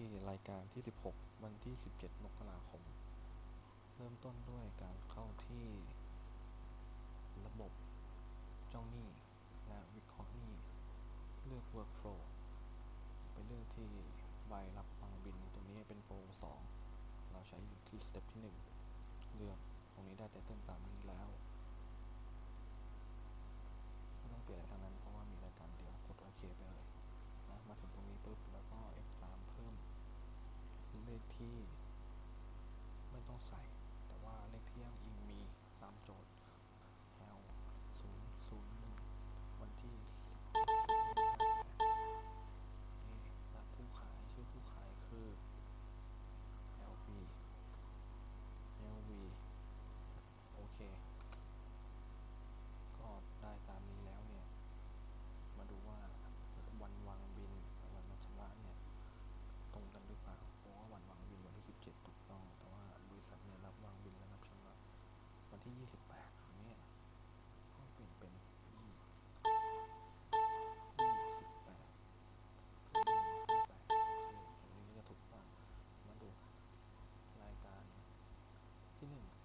ที่รายการที่ 16 วันที่ 17 มกราคม เริ่มต้นด้วยการเข้าที่ระบบเจ้าหนี้และวิเคราะห์หนี้เลือก workflow ไปเลือกที่ใบรับวางบินตรงนี้เป็นโฟล que. Mas não sai. Değil?